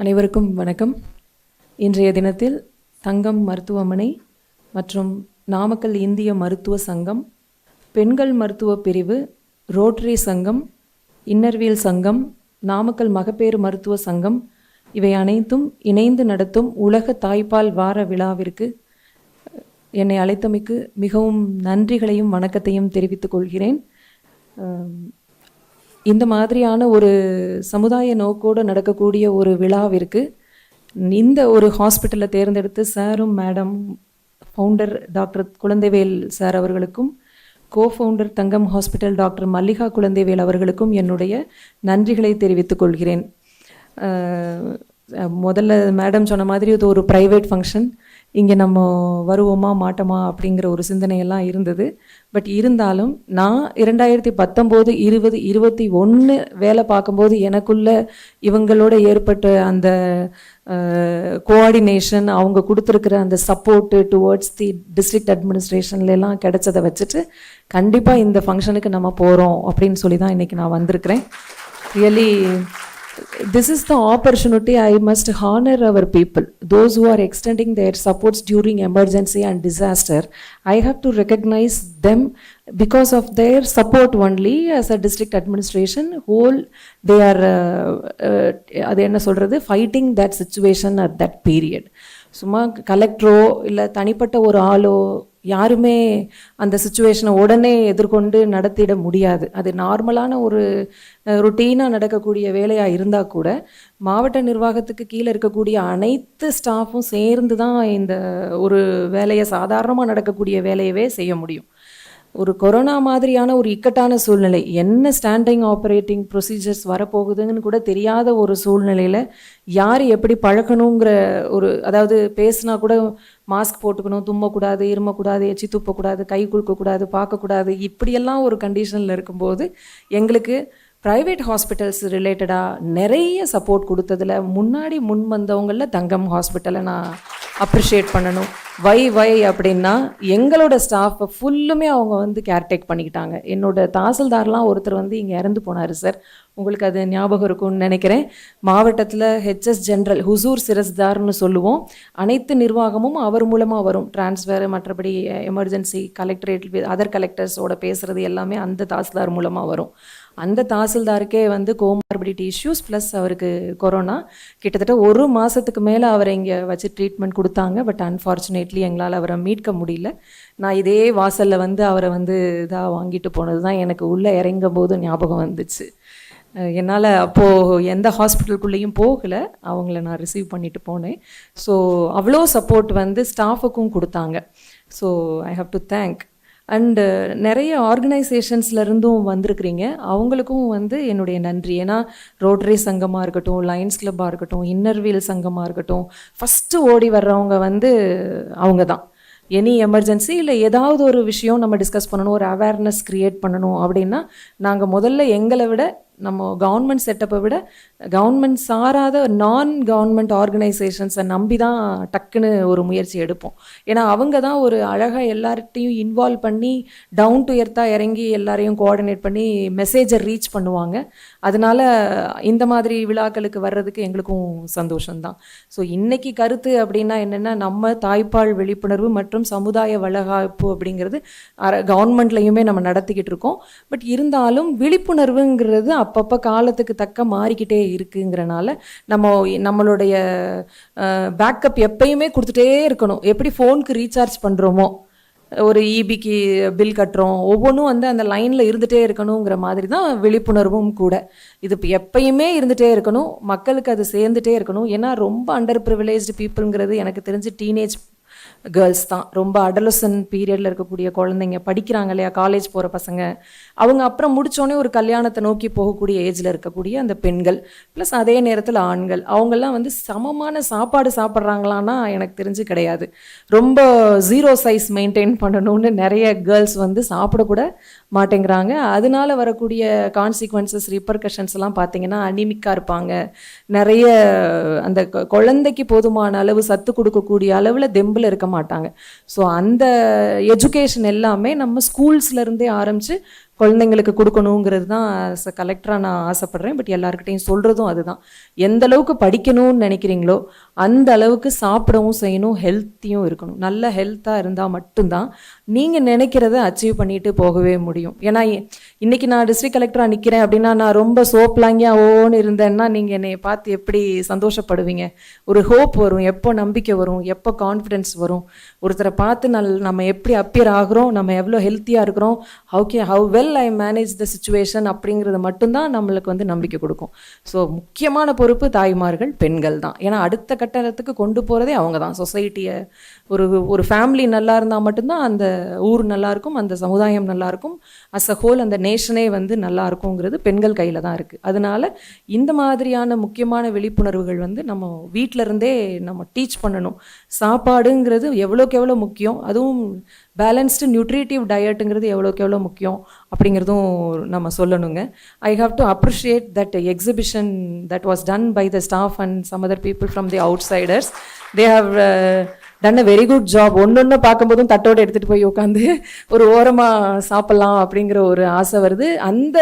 அனைவருக்கும் வணக்கம். இன்றைய தினத்தில் தங்கம் மருத்துவமனை மற்றும் நாமக்கல் இந்திய மருத்துவ சங்கம் பெண்கள் மருத்துவ பிரிவு ரோட்டரி சங்கம் இன்னர்வியல் சங்கம் நாமக்கல் மகப்பேறு மருத்துவ சங்கம் இவை அனைத்தும் இணைந்து நடத்தும் உலக தாய்ப்பால் வார விழாவிற்கு என்னை அழைத்தமைக்கு மிகவும் நன்றிகளையும் வணக்கத்தையும் தெரிவித்துக் கொள்கிறேன். இந்த மாதிரியான ஒரு சமுதாய நோக்கோடு நடக்கக்கூடிய ஒரு விழாவிற்கு இந்த ஒரு ஹாஸ்பிட்டலை தேர்ந்தெடுத்து சாரும் madam founder doctor Kuzhandaivel sir அவர்களுக்கும் cofounder Thangam hospital doctor Mallika Kuzhandaivel அவர்களுக்கும் என்னுடைய நன்றிகளை தெரிவித்துக் கொள்கிறேன். முதல்ல மேடம் சொன்ன மாதிரி இது ஒரு ப்ரைவேட் ஃபங்க்ஷன் இங்கே நம்ம வருவோமா மாட்டோமா அப்படிங்கிற ஒரு சிந்தனையெல்லாம் இருந்தது. பட் இருந்தாலும் நான் இரண்டாயிரத்தி பத்தொம்போது இருபது இருபத்தி ஒன்று வேலை பார்க்கும்போது எனக்குள்ள இவங்களோட ஏற்பட்ட அந்த கோஆர்டினேஷன் அவங்க கொடுத்துருக்கிற அந்த சப்போர்ட்டு டுவர்ட்ஸ் தி டிஸ்ட்ரிக்ட் அட்மினிஸ்ட்ரேஷன்லாம் கிடைச்சதை வச்சுட்டு கண்டிப்பாக இந்த ஃபங்க்ஷனுக்கு நம்ம போகிறோம் அப்படின்னு சொல்லி தான் இன்றைக்கி நான் வந்திருக்கிறேன். Really this is the opportunity I must honor our people, those who are extending their supports during emergency and disaster. I have to recognize them because of their support only as a district administration whole they are uh, uh, அது என்ன சொல்றது fighting that situation at that period. சும்மா கலெக்டரோ இல்லை தனிப்பட்ட ஒரு ஆளோ யாருமே அந்த சுச்சுவேஷனை உடனே எதிர்கொண்டு நடத்திட முடியாது. அது நார்மலான ஒரு ருட்டீனாக நடக்கக்கூடிய வேலையாக இருந்தால் கூட மாவட்ட நிர்வாகத்துக்கு கீழே இருக்கக்கூடிய அனைத்து ஸ்டாஃபும் சேர்ந்து தான் இந்த ஒரு வேலையை சாதாரணமாக நடக்கக்கூடிய வேலையவே செய்ய முடியும். ஒரு கொரோனா மாதிரியான ஒரு இக்கட்டான சூழ்நிலை. என்ன ஸ்டாண்டிங் ஆப்ரேட்டிங் ப்ரொசீஜர்ஸ் வரப்போகுதுன்னு கூட தெரியாத ஒரு சூழ்நிலையில் யார் எப்படி பழக்கணுங்கிற ஒரு அதாவது பேசுனா கூட மாஸ்க் போட்டுக்கணும் தும்மக்கூடாது இருமக்கூடாது எச்சி துப்பக்கூடாது கை குலுக்கக்கூடாது பார்க்கக்கூடாது இப்படியெல்லாம் ஒரு கண்டிஷனில் இருக்கும்போது எங்களுக்கு ப்ரைவேட் ஹாஸ்பிட்டல்ஸ் ரிலேட்டடாக நிறைய சப்போர்ட் கொடுத்ததுல முன்னாடி முன் வந்தவங்களில் தங்கம் ஹாஸ்பிட்டலை நான் அப்ரிஷியேட் பண்ணணும். வை வை அப்படின்னா எங்களோட ஸ்டாஃப்பை ஃபுல்லுமே அவங்க வந்து கேர்டேக் பண்ணிக்கிட்டாங்க. என்னோட தாசில்தார்லாம் ஒருத்தர் வந்து இங்கே இறந்து போனார் சார் உங்களுக்கு அது ஞாபகம் இருக்கும்னு நினைக்கிறேன். மாவட்டத்தில் ஹெச்எஸ் ஜென்ரல் ஹுசூர் சிரஸ்தார்னு சொல்லுவோம். அனைத்து நிர்வாகமும் அவர் மூலமாக வரும். டிரான்ஸ்ஃபர் மற்றபடி எமர்ஜென்சி கலெக்டரேட் அதர் கலெக்டர்ஸோட பேசுகிறது எல்லாமே அந்த தாசில்தார் மூலமாக வரும். அந்த தாசில்தாருக்கே வந்து கோமார்பிடிட்டி இஷ்யூஸ் ப்ளஸ் அவருக்கு கொரோனா கிட்டத்தட்ட ஒரு மாதத்துக்கு மேலே அவரை இங்கே வச்சு ட்ரீட்மெண்ட் கொடுத்தாங்க. பட் அன்ஃபார்ச்சுனேட்லி எங்களால் அவரை மீட்க முடியல. நான் இதே வாசலில் வந்து அவரை வந்து இதாக வாங்கிட்டு போனது தான் எனக்கு உள்ளே இறங்கும் போது ஞாபகம் வந்துச்சு. என்னால் அப்போது எந்த ஹாஸ்பிட்டலுக்குள்ளேயும் போகலை. அவங்கள நான் ரிசீவ் பண்ணிட்டு போனேன். ஸோ அவ்வளோ சப்போர்ட் வந்து ஸ்டாஃபுக்கும் கொடுத்தாங்க. So I have to thank and uh, நிறைய ஆர்கனைசேஷன்ஸ்ல இருந்தும் வந்திருக்கிறீங்க. அவங்களுக்கும் வந்து என்னுடைய நன்றி. ஏன்னா ரோட்ரி சங்கமாக இருக்கட்டும் லயன்ஸ் கிளப்பாக இருக்கட்டும் இன்னர்வீல் சங்கமாக இருக்கட்டும் ஃபஸ்ட்டு ஓடி வர்றவங்க வந்து அவங்க தான் எனி எமர்ஜென்சி இல்லை ஏதாவது ஒரு விஷயம் நம்ம டிஸ்கஸ் பண்ணணும் ஒரு அவேர்னஸ் க்ரியேட் பண்ணணும் அப்படின்னா நாங்கள் முதல்ல எங்களை விட நம்ம கவர்மெண்ட் செட்டப்பை விட கவர்மெண்ட் சாராத நான் கவர்மெண்ட் ஆர்கனைசேஷன்ஸை நம்பி தான் டக்குன்னு ஒரு முயற்சி எடுப்போம். ஏன்னா அவங்க தான் ஒரு அழகாக எல்லார்ட்டையும் இன்வால்வ் பண்ணி டவுன் டு எர்த்தாக இறங்கி எல்லாரையும் கோஆர்டினேட் பண்ணி மெசேஜை ரீச் பண்ணுவாங்க. அதனால் இந்த மாதிரி விழாக்களுக்கு வர்றதுக்கு எங்களுக்கும் சந்தோஷம்தான். ஸோ இன்றைக்கி கருத்து அப்படின்னா என்னென்னா நம்ம தாய்ப்பால் விழிப்புணர்வு மற்றும் சமுதாய வளகாப்பு அப்படிங்கிறது கவர்மெண்ட்லையுமே நம்ம நடத்திக்கிட்டு இருக்கோம். பட் இருந்தாலும் விழிப்புணர்வுங்கிறது அப்பப்போ காலத்துக்கு தக்க மாறிக்கிட்டே இருக்குங்கிறனால நம்ம நம்மளுடைய பேக்கப் எப்பயுமே கொடுத்துட்டே இருக்கணும். எப்படி ஃபோனுக்கு ரீசார்ஜ் பண்ணுறோமோ ஒரு இபிக்கு பில் கட்டுறோம். ஒவ்வொன்றும் வந்து அந்த லைனில் இருந்துகிட்டே இருக்கணுங்கிற மாதிரி தான் விழிப்புணர்வும் கூட. இது இப்போ எப்பயுமே இருந்துகிட்டே இருக்கணும். மக்களுக்கு அது சேர்ந்துட்டே இருக்கணும். ஏன்னா ரொம்ப அண்டர் ப்ரிவிலேஜ்டு பீப்புளுங்கிறது எனக்கு தெரிஞ்சு டீனேஜ் கேர்ள்ஸ் தான். ரொம்ப அடலசன் பீரியடில் இருக்கக்கூடிய குழந்தைங்க படிக்கிறாங்க இல்லையா காலேஜ் போகிற பசங்க. அவங்க அப்புறம் முடித்தோடனே ஒரு கல்யாணத்தை நோக்கி போகக்கூடிய ஏஜில் இருக்கக்கூடிய அந்த பெண்கள் ப்ளஸ் அதே நேரத்தில் ஆண்கள். அவங்கெல்லாம் வந்து சமமான சாப்பாடு சாப்பிட்றாங்களான்னா எனக்கு தெரிஞ்சு கிடையாது. ரொம்ப ஜீரோ சைஸ் மெயின்டைன் பண்ணணும்னு நிறைய கேர்ள்ஸ் வந்து சாப்பிடக்கூட மாட்டேங்கிறாங்க. அதனால வரக்கூடிய கான்சிக்வன்சஸ் ரிப்பர்கஷன்ஸ் எல்லாம் பார்த்தீங்கன்னா அனிமிக்காக இருப்பாங்க. நிறைய அந்த குழந்தைக்கு போதுமான அளவு சத்து கொடுக்கக்கூடிய அளவில் தெம்பில் இருக்க மாட்டாங்க. ஸோ அந்த எஜுகேஷன் எல்லாமே நம்ம ஸ்கூல்ஸ்லேருந்தே ஆரம்பித்து குழந்தைங்களுக்கு கொடுக்கணுங்கிறது தான் ஆஸ் அ கலெக்டராக நான் ஆசைப்பட்றேன். பட் எல்லாருக்கிட்டையும் சொல்கிறதும் அதுதான். எந்த அளவுக்கு படிக்கணும்னு நினைக்கிறீங்களோ அந்த அளவுக்கு சாப்பிடவும் செய்யணும் ஹெல்த்தியும் இருக்கணும். நல்ல ஹெல்த்தாக இருந்தால் மட்டும்தான் நீங்கள் நினைக்கிறத அச்சீவ் பண்ணிட்டு போகவே முடியும். ஏன்னா இன்றைக்கி இன்னைக்கு நான் டிஸ்ட்ரிக்ட் கலெக்டராக நிற்கிறேன் அப்படின்னா நான் ரொம்ப சோப்லாங்கியா ஓன்னு இருந்தேன்னா நீங்கள் என்னை பார்த்து எப்படி சந்தோஷப்படுவீங்க? ஒரு ஹோப் வரும் எப்போ நம்பிக்கை வரும் எப்போ கான்ஃபிடென்ஸ் வரும்? ஒருத்தரை பார்த்து நல் நம்ம எப்படி அப்பியர் ஆகிறோம் நம்ம எவ்வளோ ஹெல்த்தியாக இருக்கிறோம் how K how well I manage the situation அப்படிங்கிறது மட்டும்தான் நம்மளுக்கு வந்து நம்பிக்கை கொடுக்கும். ஸோ முக்கியமான பொறுப்பு தாய்மார்கள் பெண்கள் தான். ஏன்னா அடுத்த கட்டத்துக்கு கொண்டு போகிறதே அவங்க தான். சொசைட்டியை ஒரு ஒரு ஃபேமிலி நல்லா இருந்தால் மட்டும்தான் அந்த ஊர் நல்லாயிருக்கும் அந்த சமுதாயம் நல்லாயிருக்கும் அஸ் அ ஹோல் அந்த நேஷனே வந்து நல்லா இருக்குங்கிறது பெண்கள் கையில் தான் இருக்குது அதனால இந்த மாதிரியான முக்கியமான விழிப்புணர்வுகள் வந்து நம்ம வீட்டிலருந்தே நம்ம டீச் பண்ணணும். சாப்பாடுங்கிறது எவ்வளோக்கு எவ்வளோ முக்கியம்? அதுவும் பேலன்ஸ்டு நியூட்ரிட்டிவ் டயட்டுங்கிறது எவ்வளோக்கு எவ்வளோ முக்கியம்? அப்படிங்கிறதும் நம்ம சொல்லணுங்க. I have to appreciate that exhibition that was done by the staff and some other people from the outsiders they have done a very good job ஒன்று ஒன்று பார்க்கும்போதும் தட்டோடு எடுத்துகிட்டு போய் உட்காந்து ஒரு ஓரமாக சாப்பிட்லாம் அப்படிங்கிற ஒரு ஆசை வருது. அந்த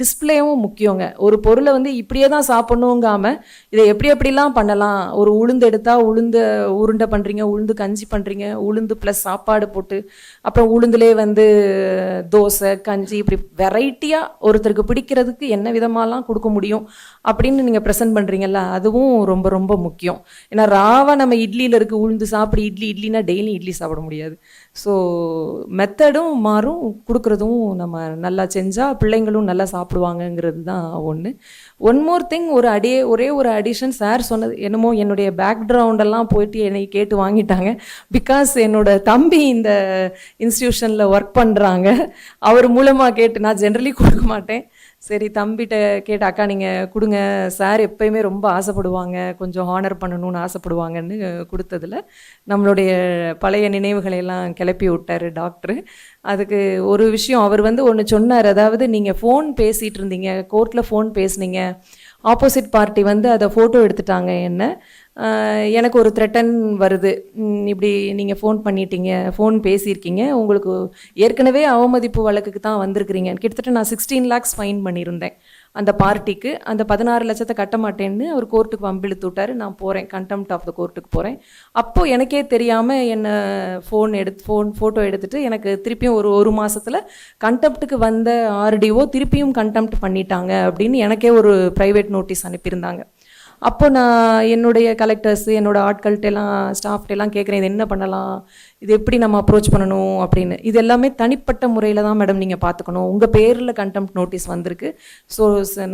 டிஸ்ப்ளேவும் முக்கியங்க. ஒரு பொருளை வந்து இப்படியே தான் சாப்பிட்ணுங்காமல் இதை எப்படி எப்படிலாம் பண்ணலாம்? ஒரு உளுந்து எடுத்தால் உளுந்து உருண்டை பண்ணுறீங்க உளுந்து கஞ்சி பண்ணுறீங்க உளுந்து ப்ளஸ் சாப்பாடு போட்டு அப்புறம் உளுந்துலே வந்து தோசை கஞ்சி இப்படி வெரைட்டியாக ஒருத்தருக்கு பிடிக்கிறதுக்கு என்ன விதமாலாம் கொடுக்க முடியும் அப்படின்னு நீங்கள் ப்ரெசென்ட் பண்ணுறீங்கல்ல அதுவும் ரொம்ப ரொம்ப முக்கியம். ஏன்னா ராவா நம்ம இட்லியில் இருக்க உளுந்து அப்படி இட்லி இட்லினா டெய்லி இட்லி சாப்பிட முடியாது. ஸோ மெத்தடும் மாறும் கொடுக்குறதும் நம்ம நல்லா செஞ்சால் பிள்ளைங்களும் நல்லா சாப்பிடுவாங்கங்கிறது தான் ஒன்று ஒன் மோர் திங் ஒரு அடியே ஒரே ஒரு அடிஷன் சார் சொன்னது என்னமோ என்னுடைய பேக்ரவுண்டெல்லாம் போயிட்டு என்னை கேட்டு வாங்கிட்டாங்க. பிகாஸ் என்னோட தம்பி இந்த இன்ஸ்டியூஷனில் ஒர்க் பண்ணுறாங்க அவர் மூலமாக கேட்டு நான் ஜென்ரலி கொடுக்க மாட்டேன். சரி தம்பிகிட்ட கேட்ட அக்கா நீங்கள் கொடுங்க. சார் எப்பயுமே ரொம்ப ஆசைப்படுவாங்க. கொஞ்சம் ஹானர் பண்ணணும்னு ஆசைப்படுவாங்கன்னு கொடுத்ததுல நம்மளுடைய பழைய நினைவுகளையெல்லாம் கிளப்பி விட்டார் டாக்டரு அதுக்கு ஒரு விஷயம் அவர் வந்து ஒன்று சொன்னார். அதாவது நீங்கள் ஃபோன் பேசிகிட்டு இருந்தீங்க. கோர்ட்டில் ஃபோன் பேசுனீங்க. ஆப்போசிட் பார்ட்டி வந்து அதை ஃபோட்டோ எடுத்துட்டாங்க என்ன. எனக்கு ஒரு த்ரெட்டன் வருது. இப்படி நீங்கள் ஃபோன் பண்ணிட்டீங்க ஃபோன் பேசியிருக்கீங்க. உங்களுக்கு ஏற்கனவே அவமதிப்பு வழக்குக்கு தான் வந்திருக்கிறீங்க. கிட்டத்தட்ட நான் சிக்ஸ்டீன் லேக்ஸ் ஃபைன் பண்ணியிருந்தேன். அந்த பார்ட்டிக்கு அந்த பதினாறு லட்சத்தை கட்ட மாட்டேன்னு அவர் கோர்ட்டுக்கு வம்பிழுத்து விட்டார். நான் போகிறேன் கண்டெம்ட் ஆஃப் த கோர்ட்டுக்கு போகிறேன் அப்போது எனக்கே தெரியாமல் என்னை ஃபோன் எடுத்து ஃபோன் ஃபோட்டோ எடுத்துட்டு எனக்கு திருப்பியும் ஒரு ஒரு மாதத்தில் கண்டெம்ட்டுக்கு வந்த ஆர்டிஓ திருப்பியும் கண்டெம்ட் பண்ணிட்டாங்க அப்படின்னு எனக்கே ஒரு ப்ரைவேட் நோட்டீஸ் அனுப்பியிருந்தாங்க. அப்போ நான் என்னுடைய கலெக்டர்ஸ் என்னோட ஆட்கள்கிட்ட எல்லாம் ஸ்டாஃப்ட்டெல்லாம் கேட்குறேன் இது என்ன பண்ணலாம்? இது எப்படி நம்ம அப்ரோச் பண்ணணும் அப்படின்னு. இது எல்லாமே தனிப்பட்ட முறையில் தான் மேடம் நீங்கள் பார்த்துக்கணும் உங்கள் பேரில் கண்டெம்ட் நோட்டீஸ் வந்திருக்கு. ஸோ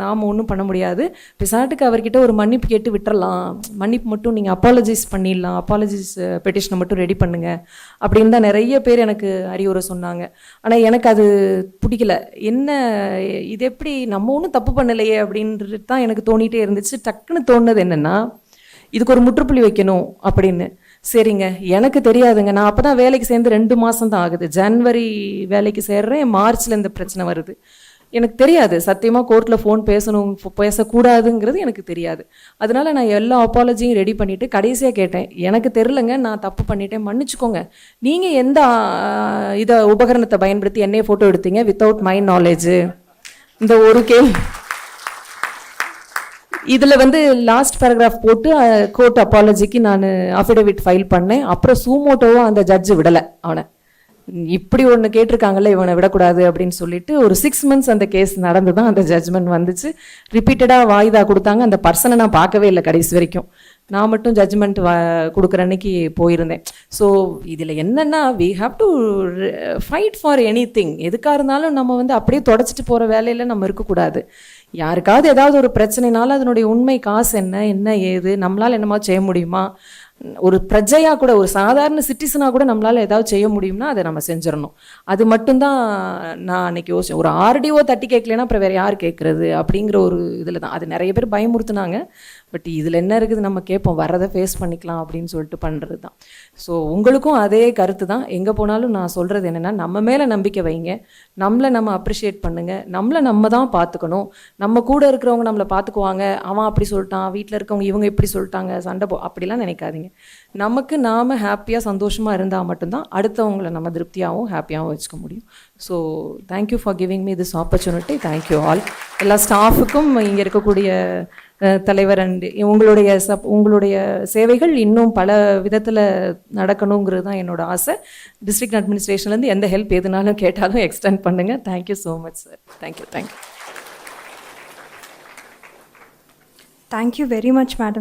நாம் ஒன்றும் பண்ண முடியாது. பிசாட்டுக்கு அவர்கிட்ட ஒரு மன்னிப்பு கேட்டு விட்டுறலாம். மன்னிப்பு மட்டும் நீங்கள் அப்பாலஜைஸ் பண்ணிடலாம். அப்பாலஜிஸ் பெட்டிஷனை மட்டும் ரெடி பண்ணுங்கள் அப்படின்னு தான் நிறைய பேர் எனக்கு அறிவுரை சொன்னாங்க. ஆனால் எனக்கு அது பிடிக்கல. என்ன இது எப்படி நம்ம ஒன்றும் தப்பு பண்ணலையே அப்படின்றது தான் எனக்கு தோணிகிட்டே இருந்துச்சு. டக்குன்னு தோணுனது என்னென்னா இதுக்கு ஒரு முற்றுப்புள்ளி வைக்கணும் அப்படின்னு. சரிங்க எனக்கு தெரியாதுங்க. நான் அப்போ தான் வேலைக்கு சேர்ந்து ரெண்டு மாதம் தான் ஆகுது. ஜனவரி வேலைக்கு சேர்றேன் மார்ச்சில் இந்த பிரச்சனை வருது. எனக்கு தெரியாது. சத்தியமாக கோர்ட்டில் ஃபோன் பேசணும் பேசக்கூடாதுங்கிறது எனக்கு தெரியாது. அதனால நான் எல்லா அப்பாலஜியும் ரெடி பண்ணிவிட்டு கடைசியாக கேட்டேன். எனக்கு தெரிலங்க நான் தப்பு பண்ணிட்டேன். மன்னிச்சுக்கோங்க. நீங்கள் எந்த இதை உபகரணத்தை பயன்படுத்தி என்னைய ஃபோட்டோ எடுத்தீங்க? வித்தவுட் மை நாலேஜு இந்த ஒரு கேள்வி. இதில் வந்து லாஸ்ட் பேராகிராஃப் போட்டு கோர்ட் அப்பாலஜிக்கு நான் அஃபிடவிட் ஃபைல் பண்ணேன். அப்புறம் சூமோட்டோவும் அந்த ஜட்ஜு விடலை அவனை. இப்படி ஒன்று கேட்டிருக்காங்கல்ல இவனை விடக்கூடாது அப்படின்னு சொல்லிட்டு ஒரு சிக்ஸ் மந்த்ஸ் அந்த கேஸ் நடந்து தான் அந்த ஜட்ஜ்மெண்ட் வந்துச்சு. ரிப்பீட்டடாக வாய்தா கொடுத்தாங்க. அந்த பர்சனை நான் பார்க்கவே இல்லை கடைசி வரைக்கும். நான் மட்டும் ஜட்ஜ்மெண்ட் வ கொடுக்குற அன்னைக்கு போயிருந்தேன். ஸோ இதில் என்னென்னா we have to fight for anything எதுக்காக இருந்தாலும் நம்ம வந்து அப்படியே தொடச்சிட்டு போகிற வேலையில் நம்ம இருக்கக்கூடாது. யாருக்காவது ஏதாவது ஒரு பிரச்சனைனால அதனுடைய உண்மை காசு என்ன என்ன ஏது நம்மளால் என்னமா செய்ய முடியுமா? ஒரு பிரஜையாக கூட ஒரு சாதாரண சிட்டிசனாக கூட நம்மளால் ஏதாவது செய்ய முடியும்னா அதை நம்ம செஞ்சிடணும். அது மட்டும்தான் நான் அன்னைக்கு யோசிச்சேன். ஒரு ஆர்டிஓ தட்டி கேட்கலன்னா அப்புறம் வேறு யார் கேட்குறது அப்படிங்கிற ஒரு இதில் தான் அது நிறைய பேர் பயமுறுத்துனாங்க. பட் இதில் என்ன இருக்குது நம்ம கேட்போம் வரதை ஃபேஸ் பண்ணிக்கலாம் அப்படின்னு சொல்லிட்டு பண்ணுறது தான் ஸோ உங்களுக்கும் அதே கருத்து தான் எங்கே போனாலும் நான் சொல்கிறது என்னென்னா நம்ம மேலே நம்பிக்கை வைங்க. நம்மளை நம்ம அப்ரிஷியேட் பண்ணுங்கள் நம்மளை நம்ம தான் பார்த்துக்கணும் நம்ம கூட இருக்கிறவங்க நம்மளை பார்த்துக்குவாங்க அவன் அப்படி சொல்லிட்டான் வீட்டில் இருக்கவங்க இவங்க இப்படி சொல்லிட்டாங்க சண்டை போ அப்படிலாம் நினைக்காதீங்க. நமக்கு நாம் ஹாப்பியாக சந்தோஷமாக இருந்தால் மட்டும்தான் அடுத்தவங்களை நம்ம திருப்தியாகவும் ஹாப்பியாகவும் வச்சுக்க முடியும். So thank you for giving me this opportunity thank you all எல்லா ஸ்டாஃபுக்கும் இங்கே இருக்கக்கூடிய தலைவர் அண்ட் உங்களுடைய சப் உங்களுடைய சேவைகள் இன்னும் பல விதத்தில் நடக்கணுங்கிறது தான் என்னோட ஆசை. டிஸ்ட்ரிக்ட் அட்மினிஸ்ட்ரேஷன்லேருந்து எந்த ஹெல்ப் எதுனாலும் கேட்டாலும் எக்ஸ்டெண்ட் பண்ணுங்கள் thank you so much sir thank you thank you thank you very much madam.